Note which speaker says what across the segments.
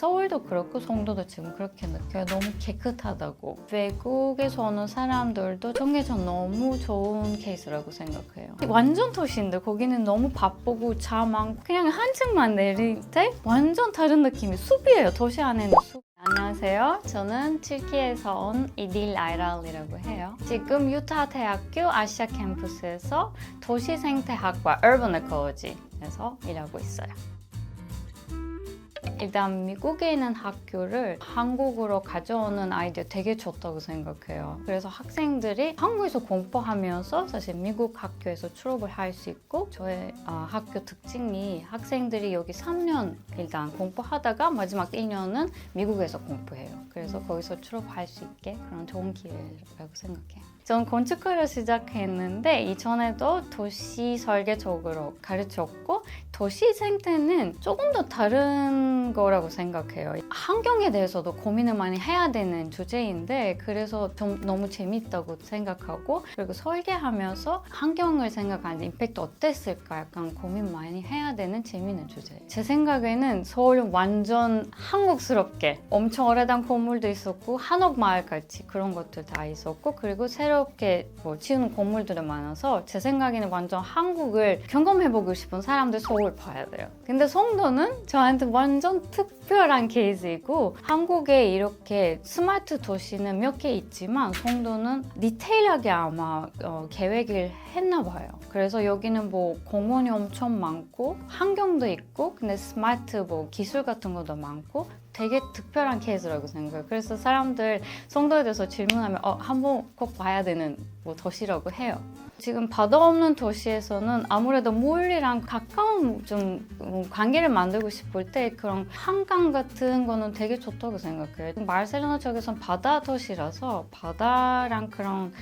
Speaker 1: 서울도 그렇고 송도도 지금 그렇게 느껴요. 너무 깨끗하다고. 외국에서 오는 사람들도 청계천 너무 좋은 케이스라고 생각해요. 완전 도시인데 거기는 너무 바쁘고 차 많고 그냥 한층만 내릴 때 완전 다른 느낌이 숲이에요. 도시 안에는 숲. 안녕하세요. 저는 튀르키예에서 온 이딜 아이랄이라고 해요. 지금 유타 대학교 아시아 캠퍼스에서 도시생태학과 Urban Ecology에서 일하고 있어요. 일단 미국에 있는 학교를 한국으로 가져오는 아이디어 되게 좋다고 생각해요. 그래서 학생들이 한국에서 공부하면서 사실 미국 학교에서 졸업을 할 수 있고 저의 아, 학교 특징이 학생들이 여기 3년 일단 공부하다가 마지막 1년은 미국에서 공부해요. 그래서 거기서 졸업할 수 있게 그런 좋은 기회라고 생각해요. 전 건축학을 시작했는데 이전에도 도시 설계 쪽으로 가르쳤고 도시 생태는 조금 더 다른 거라고 생각해요. 환경에 대해서도 고민을 많이 해야 되는 주제인데 그래서 좀 너무 재밌다고 생각하고 그리고 설계하면서 환경을 생각하는 임팩트 어땠을까 약간 고민 많이 해야 되는 재밌는 주제예요. 제 생각에는 서울은 완전 한국스럽게 엄청 오래된 건물도 있었고 한옥 마을 같이 그런 것들 다 있었고 그리고 새롭게 뭐 지은 건물들이 많아서 제 생각에는 완전 한국을 경험해보고 싶은 사람들 서울 봐야 돼요. 근데 송도는 저한테 완전 특별한 케이스이고 한국에 이렇게 스마트 도시는 몇 개 있지만 송도는 디테일하게 아마 어, 계획을 했나 봐요. 그래서 여기는 뭐 공원이 엄청 많고 환경도 있고 근데 스마트 뭐 기술 같은 것도 많고 되게 특별한 케이스라고 생각해요. 그래서 사람들 송도에 대해서 질문하면 어, 한번 꼭 봐야 되는 뭐 도시라고 해요. 지금 바다 없는 도시에서는 아무래도 물이랑 가까운 좀 음, 관계를 만들고 싶을 때 그런 한강 같은 거는 되게 좋다고 생각해요. 마르셀로나 쪽에선 바다 도시라서 바다랑 그런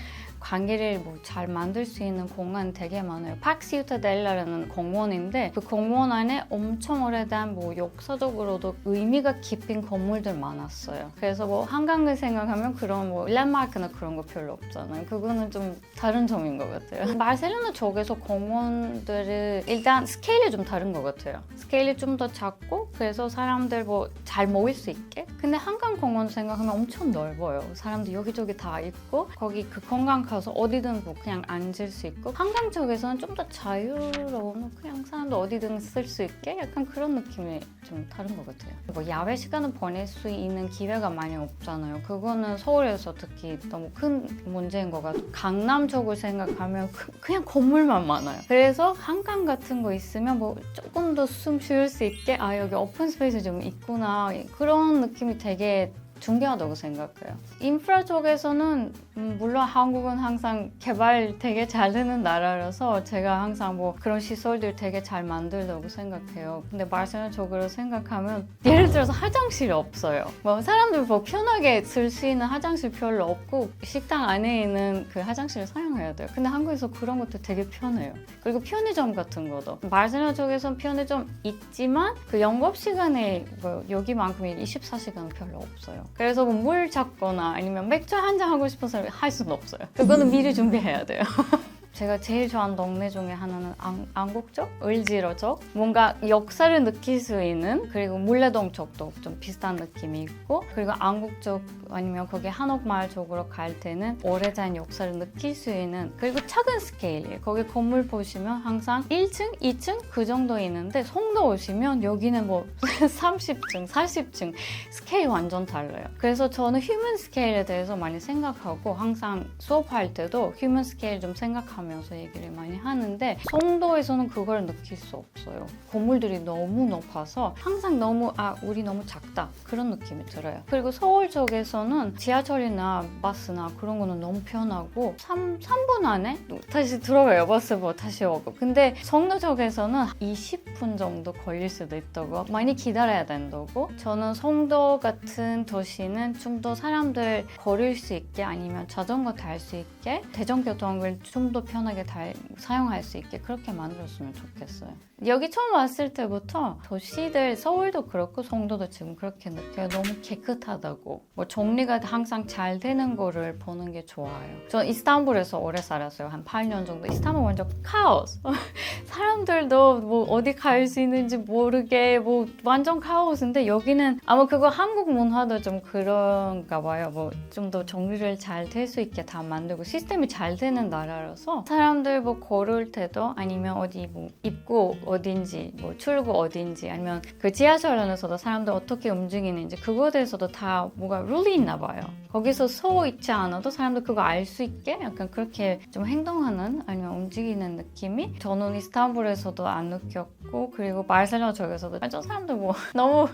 Speaker 1: 관계를 뭐 잘 만들 수 있는 공간 되게 많아요. 파크시우타델라라는 공원인데 그 공원 안에 엄청 오래된 뭐 역사적으로도 의미가 깊은 건물들 많았어요. 그래서 뭐 한강을 생각하면 그런 뭐 랜마크나 그런 거 별로 없잖아요. 그거는 좀 다른 점인 것 같아요. 마르셀로나 쪽에서 공원들을 일단 스케일이 좀 다른 것 같아요. 스케일이 좀 더 작고 그래서 사람들 뭐 잘 모일 수 있게. 근데 한강 공원 생각하면 엄청 넓어요. 사람들 여기저기 다 있고 거기 그 공간 가서 어디든 뭐 그냥 앉을 수 있고 한강 쪽에서는 좀 더 자유로운 그냥 사람들 어디든 쓸 수 있게 약간 그런 느낌이 좀 다른 것 같아요. 뭐 야외 시간을 보낼 수 있는 기회가 많이 없잖아요. 그거는 서울에서 특히 너무 큰 문제인 것 같아요. 강남 쪽을 생각하면 그, 그냥 건물만 많아요. 그래서 한강 같은 거 있으면 뭐 조금 더 숨 쉴 수 있게 아 여기 오픈 스페이스 좀 있구나 그런 느낌이 되게 중요하다고 생각해요. 인프라 쪽에서는 음, 물론 한국은 항상 개발 되게 잘 되는 나라라서 제가 항상 뭐 그런 시설들 되게 잘 만들다고 생각해요. 근데 마르셀로나 쪽으로 생각하면 예를 들어서 화장실이 없어요. 뭐 사람들 뭐 편하게 쓸 수 있는 화장실 별로 없고 식당 안에 있는 그 화장실을 사용해야 돼요. 근데 한국에서 그런 것도 되게 편해요. 그리고 편의점 같은 것도 마르셀로나 쪽에선 편의점 있지만 그 영업 시간에 뭐 여기만큼 24시간 별로 없어요. 그래서 뭐 물 찾거나 아니면 맥주 한 잔 하고 싶어서 할 수는 없어요. 그거는 미리 준비해야 돼요. 제가 제일 좋아하는 동네 중에 하나는 안, 안국 쪽, 을지로 쪽. 뭔가 역사를 느낄 수 있는 그리고 물레동 쪽도 좀 비슷한 느낌이 있고 그리고 쪽 아니면 거기 한옥마을 쪽으로 갈 때는 오래된 역사를 느낄 수 있는 그리고 작은 스케일이에요. 거기 건물 보시면 항상 1층, 2층 그 정도 있는데 송도 오시면 여기는 뭐 30층, 40층 스케일 완전 달라요. 그래서 저는 휴먼 스케일에 대해서 많이 생각하고 항상 수업할 때도 휴먼 스케일 좀 생각하 면서 얘기를 많이 하는데 송도에서는 그걸 느낄 수 없어요. 건물들이 너무 높아서 항상 너무 아 우리 너무 작다 그런 느낌이 들어요. 그리고 서울 쪽에서는 지하철이나 버스나 그런 거는 너무 편하고 3, 3분 안에 다시 들어가요 버스 뭐 다시 오고 근데 송도 쪽에서는 20분 정도 걸릴 수도 있다고 많이 기다려야 된다고 저는 송도 같은 도시는 좀 더 사람들 걸을 수 있게 아니면 자전거 탈 수 있게 대중교통을 좀 더 편하게 달, 사용할 수 있게 그렇게 만들었으면 좋겠어요. 여기 처음 왔을 때부터 도시들 서울도 그렇고 송도도 지금 그렇게 느껴요. 너무 깨끗하다고. 뭐 정리가 항상 잘 되는 거를 보는 게 좋아요. 전 이스탄불에서 오래 살았어요. 한 8년 정도. 이스탄불 완전 카오스. 사람들도 뭐 어디 갈 수 있는지 모르게 뭐 완전 카오스인데 여기는 아마 그거 한국 문화도 좀 그런가 봐요. 뭐 좀 더 정리를 잘 될 수 있게 다 만들고 시스템이 잘 되는 나라라서 사람들 뭐 걸을 때도 아니면 어디 뭐 입구 어딘지 뭐 출구 어딘지 아니면 그 지하철 안에서도 사람들 어떻게 움직이는지 그거에 대해서도 다 뭐가 룰이 있나 봐요. 거기서 서 있지 않아도 사람들 그거 알 수 있게 약간 그렇게 좀 행동하는 아니면 움직이는 느낌이 저는 이스탄불에서도 안 느꼈고 그리고 바르셀로나 쪽에서도 저 사람들 뭐 너무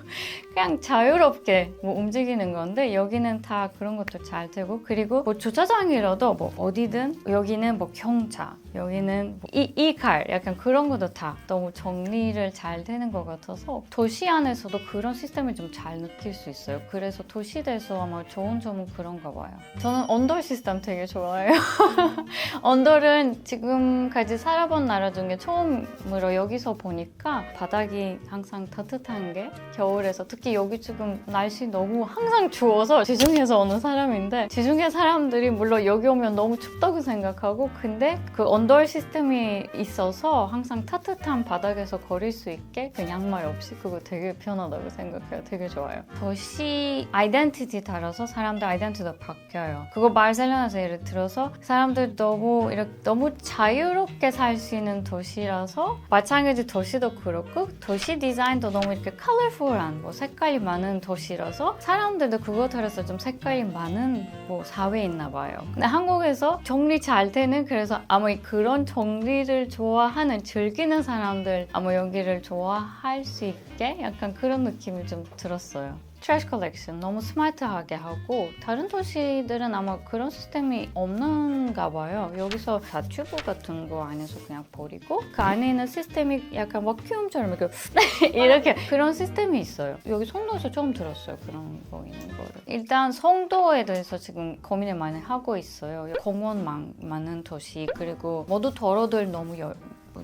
Speaker 1: 그냥 자유롭게 뭐 움직이는 건데 여기는 다 그런 것도 잘 되고 그리고 뭐 주차장이라도 뭐 어디든 여기는 뭐 경차 여기는 뭐 이, 이 칼 약간 그런 것도 다 너무 정리를 잘 되는 것 같아서 도시 안에서도 그런 시스템을 좀 잘 느낄 수 있어요. 그래서 도시에서 아마 좋은 점은 그런가 봐요. 저는 언더 시스템 되게 좋아해요. 언더는 지금까지 살아본 나라 중에 처음으로 여기서 보니까 바닥이 항상 따뜻한 게 겨울에서 특히 여기 지금 날씨 너무 항상 추워서 지중해에서 오는 사람인데 지중해 사람들이 물론 여기 오면 너무 춥다고 생각하고 근데 그 언더 시스템이 있어서 항상 따뜻한 바닥에서 걸을 수 있게 그 양말 없이 그거 되게 편하다고 생각해요. 되게 좋아요. 도시 아이덴티티 따라서 사람들 아이덴티티도 바뀌어요. 그거 바르셀로나에서 예를 들어서 사람들 너무 이렇게 너무 자유롭게 살 수 있는 도시라서 마찬가지 도시도 그렇고 도시 디자인도 너무 이렇게 컬러풀한 뭐 색깔이 많은 도시라서 사람들도 그거 따라서 좀 색깔이 많은 뭐 사회에 있나 봐요. 근데 한국에서 정리 잘 되는 그래서 아마 그런 정리를 좋아하는 즐기는 사람들 아마 여기를 좋아할 수 있게 약간 그런 느낌이 좀 들었어요. 트래시 컬렉션 너무 스마트하게 하고 다른 도시들은 아마 그런 시스템이 없는가 봐요. 여기서 다 튜브 같은 거 안에서 그냥 버리고 그 안에 있는 시스템이 약간 버큐움처럼 이렇게 이렇게 그런 시스템이 있어요. 여기 송도에서 처음 들었어요. 그런 거 있는 거를. 일단 송도에 대해서 지금 고민을 많이 하고 있어요. 공원 많, 많은 도시 그리고 모두 도로들 너무 열,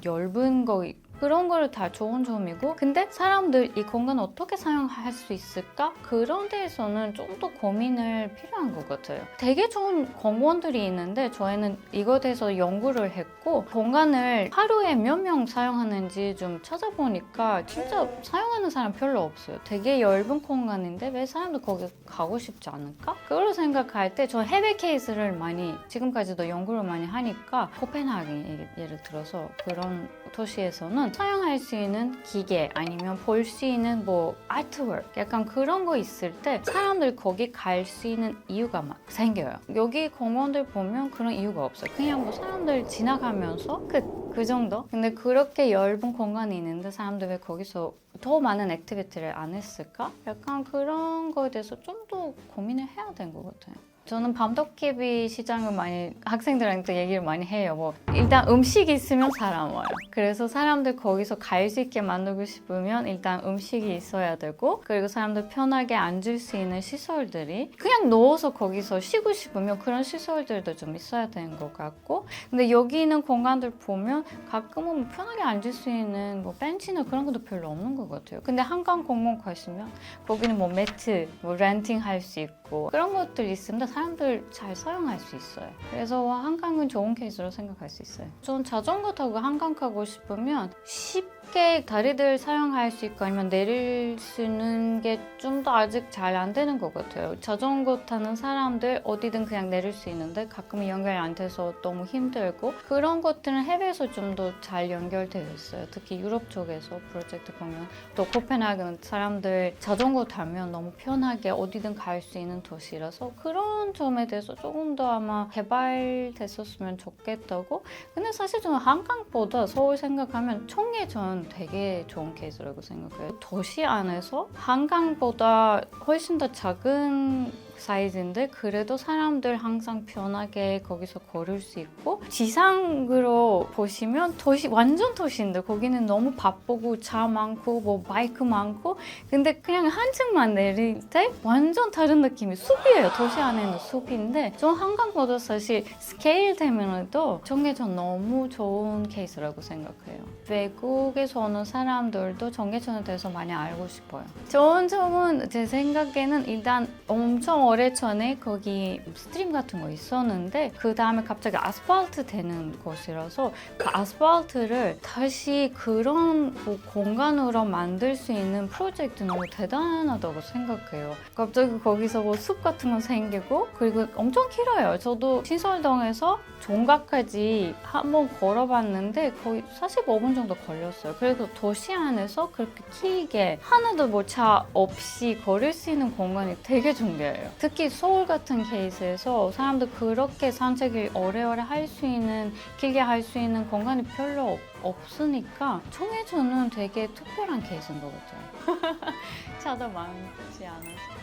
Speaker 1: 얇은 거 그런 거를 다 좋은 점이고 근데 사람들 이 공간 어떻게 사용할 수 있을까? 그런 데에서는 좀 더 고민을 필요한 것 같아요. 되게 좋은 공원들이 있는데 저희는 이거에 대해서 연구를 했고 공간을 하루에 몇 명 사용하는지 좀 찾아보니까 진짜 사용하는 사람 별로 없어요. 되게 얇은 공간인데 왜 사람들 거기 가고 싶지 않을까? 그걸 생각할 때 저 해외 케이스를 많이 지금까지도 연구를 많이 하니까 코펜하겐 예를 들어서 그런 도시에서는 사용할 수 있는 기계 아니면 볼 수 있는 뭐 아트워크 약간 그런 거 있을 때 사람들 거기 갈 수 있는 이유가 막 생겨요. 여기 공원들 보면 그런 이유가 없어요. 그냥 뭐 사람들 지나가면서 끝. 그 정도? 근데 그렇게 얇은 공간이 있는데 사람들 왜 거기서 더 많은 액티비티를 안 했을까? 약간 그런 거에 대해서 좀 더 고민을 해야 된 것 같아요. 저는 밤도깨비 시장을 많이 학생들한테 얘기를 많이 해요. 뭐 일단 음식이 있으면 사람 와요. 그래서 사람들 거기서 갈 수 있게 만들고 싶으면 일단 음식이 있어야 되고 그리고 사람들 편하게 앉을 수 있는 시설들이 그냥 누워서 거기서 쉬고 싶으면 그런 시설들도 좀 있어야 되는 것 같고 근데 여기 있는 공간들 보면 가끔은 뭐 편하게 앉을 수 있는 뭐 벤치나 그런 것도 별로 없는 것 같아요. 근데 한강 공원 가시면 거기는 뭐 매트, 뭐 렌팅 할 수 있고 그런 것들 있으면 사람들 잘 사용할 수 있어요. 그래서 한강은 좋은 케이스로 생각할 수 있어요. 전 자전거 타고 한강 가고 싶으면 쉽게 다리들 사용할 수 있고 아니면 내릴 수 있는 게 좀 더 아직 잘 안 되는 것 같아요. 자전거 타는 사람들 어디든 그냥 내릴 수 있는데 가끔 연결 안 돼서 너무 힘들고 그런 것들은 해외에서 좀 더 잘 연결되어 있어요. 특히 유럽 쪽에서 프로젝트 보면 또 코펜하겐 사람들 자전거 타면 너무 편하게 어디든 갈 수 있는 도시라서 그런 점에 대해서 조금 더 아마 개발됐었으면 좋겠다고 근데 사실 저는 한강보다 서울 생각하면 청계 전 되게 좋은 케이스라고 생각해요. 도시 안에서 한강보다 훨씬 더 작은 사이즈인데 그래도 사람들 항상 편하게 거기서 걸을 수 있고 지상으로 보시면 도시 완전 도시인데 거기는 너무 바쁘고 차 많고 뭐 바이크 많고 근데 그냥 한 층만 내릴 때 완전 다른 느낌이 숲이에요. 도시 안에는 숲인데 좀 한강보다 사실 스케일 때문에도 정계천 너무 좋은 케이스라고 생각해요. 외국에서 오는 사람들도 정계천에 대해서 많이 알고 싶어요. 좋은 점은 제 생각에는 일단 엄청 오래 전에 거기 스트림 같은 거 있었는데 그 다음에 갑자기 아스팔트 되는 곳이라서 그 아스팔트를 다시 그런 뭐 공간으로 만들 수 있는 프로젝트는 너무 대단하다고 생각해요. 갑자기 거기서 뭐 숲 같은 거 생기고 그리고 엄청 길어요. 저도 신설동에서 종각까지 한번 걸어봤는데 거의 45분 정도 걸렸어요. 그래서 도시 안에서 그렇게 길게 하나도 뭐 차 없이 걸을 수 있는 공간이 되게 중요해요. 특히 서울 같은 케이스에서 사람들 그렇게 산책을 오래오래 할 수 있는 길게 할 수 있는 공간이 별로 없, 없으니까 청해주는 되게 특별한 케이스인 것 같아요. 차도 많지 않아서.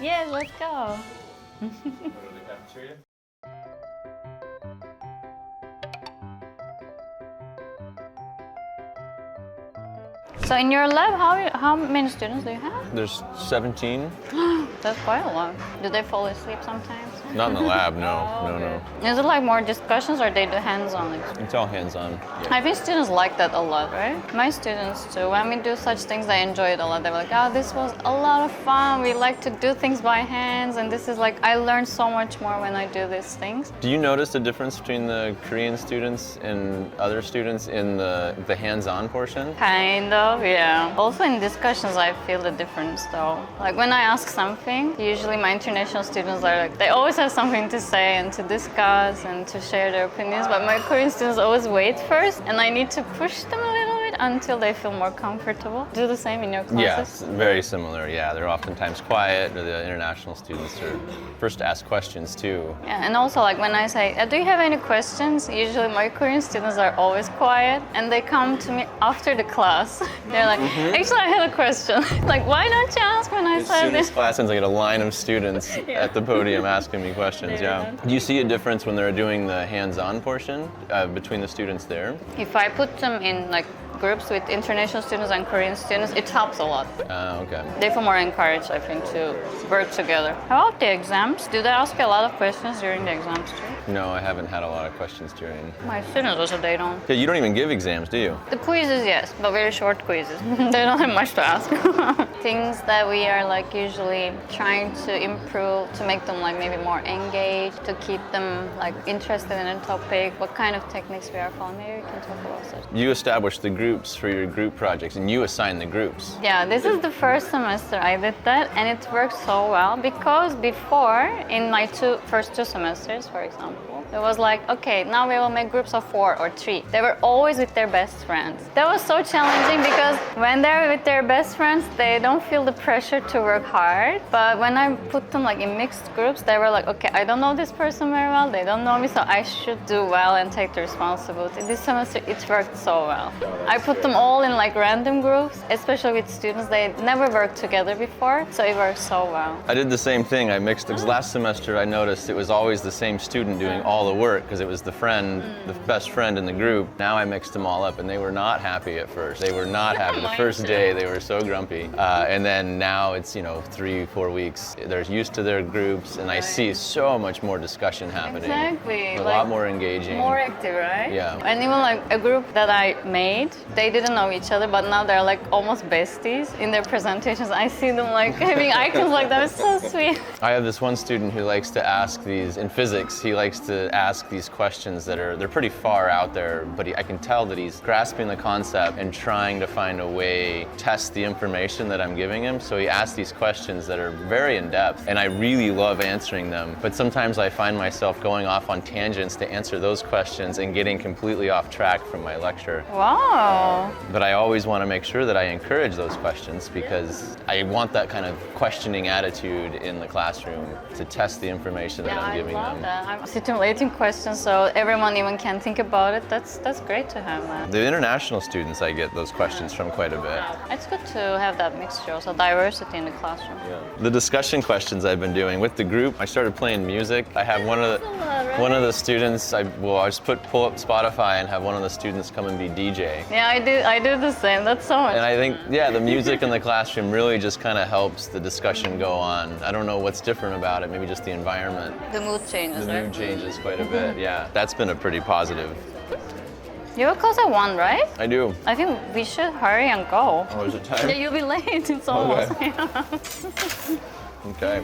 Speaker 1: Yeah, let's go. So in your lab, how how many students do you have?
Speaker 2: There's 17.
Speaker 1: That's quite a lot. Do they fall asleep sometimes?
Speaker 2: Not in the lab, no, oh, no, no.
Speaker 1: Is it like more discussions or they do hands-on? Like,
Speaker 2: It's all hands-on.
Speaker 1: I think students like that a lot, right? My students too. When we do such things, they enjoy it a lot. They're like, "Oh, this was a lot of fun. We like to do things by hands, and this is like I learned so much more when I do these things."
Speaker 2: Do you notice the difference between the Korean students and other students in the, the hands-on portion?
Speaker 1: Kind of, yeah. Also in discussions, I feel the difference though. Like when I ask something, usually my international students are like, they always have something to say and to discuss and to share their opinions. But my Korean students always wait first, and I need to push them a little until they feel more comfortable. Do the same in your classes?
Speaker 2: Yes, very similar. Yeah, they're oftentimes quiet, or the international students are first to ask questions too.
Speaker 1: Yeah, and also like when I say, uh, "Do you have any questions?" Usually my Korean students are always quiet, and they come to me after the class. They're like, "Actually, I have a question. like, why don't you ask when I
Speaker 2: As
Speaker 1: said this?"
Speaker 2: class ends, I get a line of students at the podium asking me questions. Yeah. Do you see a difference when they're doing the hands-on portion uh, between the students there?
Speaker 1: If I put them in like groups with international students and Korean students, it helps a lot.
Speaker 2: Uh, okay.
Speaker 1: They feel more encouraged, I think, to work together. How about the exams? Do they ask you a lot of questions during the exams too?
Speaker 2: No, I haven't had a lot of questions during.
Speaker 1: My students also they don't.
Speaker 2: Yeah, you don't even give exams, do you?
Speaker 1: The quizzes, yes, but very short quizzes. they don't have much to ask. Things that we are like usually trying to improve to make them like maybe more engaged, to keep them like interested in a topic. What kind of techniques we are following? Maybe we can talk about such.
Speaker 2: You established the groups for your group projects, and you assign the groups.
Speaker 1: Yeah, this is the first semester I did that, and it worked so well because before, in my two first two semesters, for example, it was like, okay, now we will make groups of four or three. They were always with their best friends. That was so challenging because when they're with their best friends, they don't feel the pressure to work hard. But when I put them like in mixed groups, they were like, okay, I don't know this person very well. They don't know me, so I should do well and take the responsibility. This semester, it worked so well. I put them all in like random groups, especially with students they never worked together before, so it worked so well.
Speaker 2: I did the same thing. I mixed because last semester I noticed it was always the same student doing all the work because it was the friend, the best friend in the group. Now I mixed them all up and they were not happy at first. They were not happy. The first day they were so grumpy. Uh, and then now it's, you know, three, four weeks. They're used to their groups and I see so much more discussion happening.
Speaker 1: Exactly,
Speaker 2: A
Speaker 1: like,
Speaker 2: lot more engaging.
Speaker 1: More active, right?
Speaker 2: Yeah.
Speaker 1: And even like a group that I made, they didn't know each other, but now they're like almost besties in their presentations. I see them like having icons like that. It's so sweet.
Speaker 2: I have this one student who likes to ask these in physics. He likes to ask these questions that are they're pretty far out there, but he, I can tell that he's grasping the concept and trying to find a way to test the information that I'm giving him. So he asks these questions that are very in depth, and I really love answering them. But sometimes I find myself going off on tangents to answer those questions and getting completely off track from my lecture.
Speaker 1: Wow.
Speaker 2: But I always want to make sure that I encourage those questions because I want that kind of questioning attitude in the classroom to test the information that
Speaker 1: Yeah,
Speaker 2: I'm
Speaker 1: I
Speaker 2: giving
Speaker 1: love
Speaker 2: them.
Speaker 1: that. I'm sitting late writing questions so everyone even can think about it. That's that's great to have.
Speaker 2: The international students, I get those questions from quite a bit.
Speaker 1: It's good to have that mixture, so diversity in the classroom.
Speaker 2: The discussion questions I've been doing with the group, I started playing music. I have one of the one of the students. I well, I just put pull up Spotify and have one of the students come and be DJ.
Speaker 1: Yeah, I do. I do the same. That's so much.
Speaker 2: And I think, yeah, the music in the classroom really just kind of helps the discussion go on. I don't know what's different about it, maybe just the environment.
Speaker 1: the mood changes,
Speaker 2: The
Speaker 1: right?
Speaker 2: mood changes quite a bit, mm-hmm. yeah. That's been a pretty positive.
Speaker 1: You have class at one, right?
Speaker 2: I do.
Speaker 1: I think we should hurry and go.
Speaker 2: Oh, is it
Speaker 1: Yeah, you'll be late. It's almost.
Speaker 2: Okay.